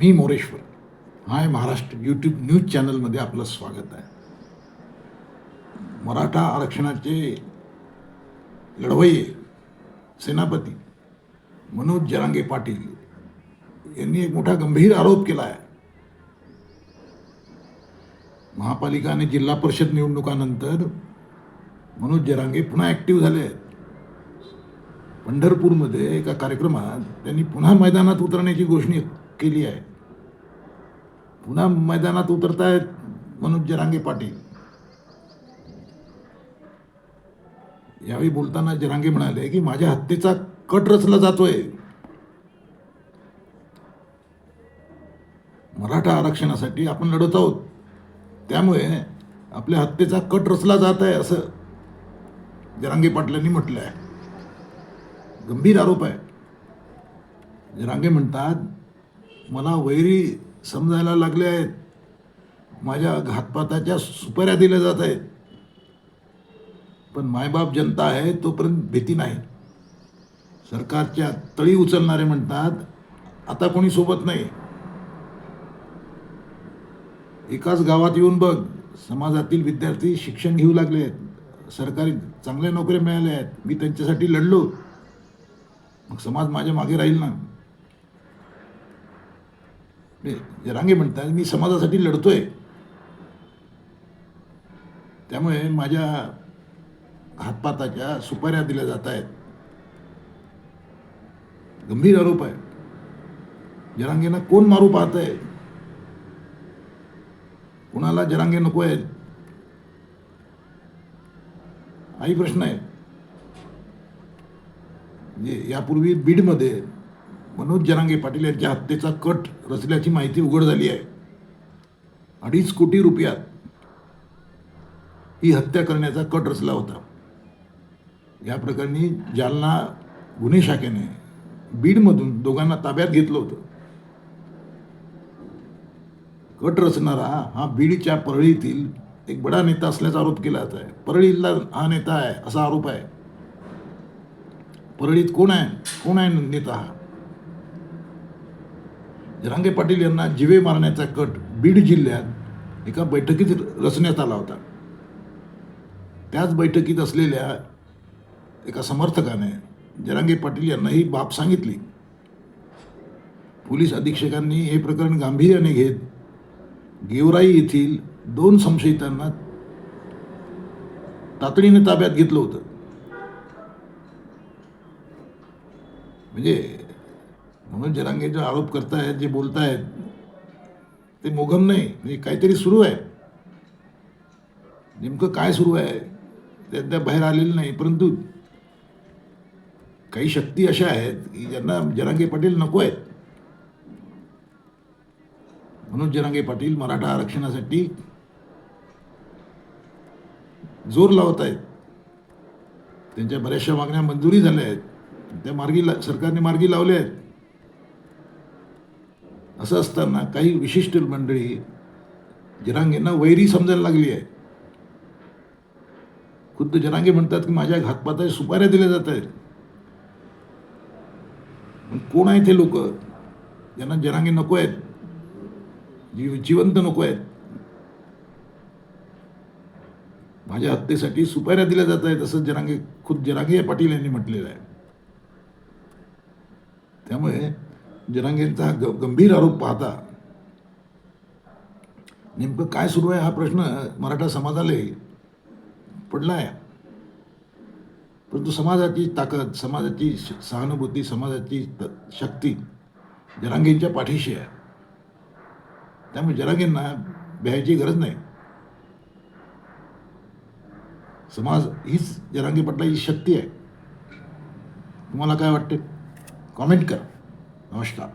मी Moreshwar. Hi Maharashtra YouTube news चॅनलमध्ये आपलं स्वागत आहे. मराठा आरक्षणाचे लढवय्ये सेनापती मनोज जरांगे पाटील यांनी एक मोठा गंभीर आरोप केला आहे. महापालिका आणि जिल्हा परिषद निवडणुकानंतर मनोज जरांगे पुन्हा ॲक्टिव्ह झाले आहेत. पंढरपूरमध्ये एका कार्यक्रमात त्यांनी पुन्हा मैदानात उतरण्याची घोषणा केली आहे. पुन्हा मैदानात उतरतायत मनोज जरांगे पाटील. यावेळी बोलताना जरांगे म्हणाले की माझ्या हत्येचा कट रचला जातोय. मराठा आरक्षणासाठी आपण लढत आहोत. त्यामुळे आपल्या हत्येचा कट रचला जात आहे असं जरांगे पाटलांनी म्हटलं आहे गंभीर आरोप आहे. जरांगे म्हणतात मला वैरी समजायला लागले आहेत. माझ्या घातपाताच्या सुपाऱ्या दिल्या जात आहेत. पण मायबाप जनता आहे तोपर्यंत भीती नाही. सरकारच्या तळी उचलणारे म्हणतात आता कोणी सोबत नाही. एकाच गावात येऊन बघ समाजातील विद्यार्थी शिक्षण घेऊ लागले आहेत. सरकारी चांगल्या नोकऱ्या मिळाल्या आहेत. मी त्यांच्यासाठी लढलो. मग समाज माझ्या मागे राहील ना? रांगे जरांगे म्हणतात मी समाजासाठी लढतोय. त्यामुळे माझ्या हातपाताच्या सुपाऱ्या दिल्या जात आहेत. गंभीर आरोप आहे जरांगेंना कोण मारू पाहत आहे कुणाला जरांगे नको आहेत हाही प्रश्न आहे. म्हणजे यापूर्वी बीडमध्ये मनोज जरांगे पाटील यांच्या हत्येचा कट रचल्याची माहिती उघड झाली आहे. अडीच कोटी रुपयात ही हत्या करण्याचा कट रचला होता. या प्रकरणी जालना गुन्हे शाखेने बीडमधून दोघांना ताब्यात घेतलं होतं. कट रचणारा हा बीडच्या परळीतील एक बडा नेता असल्याचा आरोप केला जात आहे. परळीला हा नेता आहे असा आरोप आहे. परळीत कोण आहे? कोण आहे नेता हा? जरांगे पाटील यांना जिवे मारण्याचा कट बीड जिल्ह्यात एका बैठकीत रचण्यात आला होता. त्याच बैठकीत असलेल्या एका समर्थकाने जरांगे पाटील यांना ही बाब सांगितली. पोलीस अधीक्षकांनी हे प्रकरण गांभीर्याने घेत गेवराई येथील दोन संशयितांना तातडीने ताब्यात घेतलं होतं. म्हणजे म्हणून जरांगे जे आरोप करतायत जे बोलतायत ते मोघम नाही. म्हणजे काहीतरी सुरू आहे. नेमकं काय सुरू आहे? ते अद्याप बाहेर आलेलं नाही. परंतु काही शक्ती अशा आहेत की ज्यांना जरांगे पाटील नको आहेत. म्हणून जरांगे पाटील मराठा आरक्षणासाठी जोर लावत आहेत. त्यांच्या बऱ्याचशा मागण्या मंजुरी झाल्या आहेत. त्या मार्गी ला सरकारने मार्गी लावल्या आहेत. असं असताना काही विशिष्ट मंडळी जनांगेंना वैरी समजायला लागली आहे. खुद्द जनांगे म्हणतात की माझ्या घातपाता सुपाऱ्या दिल्या जात आहेत. पण कोण आहेत हे लोक? ज्यांना जनांगे नको आहेत. जीव जिवंत नको आहेत. माझ्या हत्येसाठी सुपाऱ्या दिल्या जात आहेत असं जनांगे खुद जनांगे पाटील यांनी म्हटलेलं आहे. त्यामुळे जरांगेंचा ग गंभीर आरोप पाहता नेमकं काय सुरू आहे हा प्रश्न मराठा समाजालाही पडला आहे परंतु समाजाची ताकद समाजाची श- सहानुभूती समाजाची त- शक्ती जरांगेंच्या पाठीशी आहे. त्यामुळे जरांगेंना भ्यायची गरज नाही. समाज हीच जरांगे पटलाची शक्ती आहे. तुम्हाला काय वाटते कॉमेंट करा. नमस्कार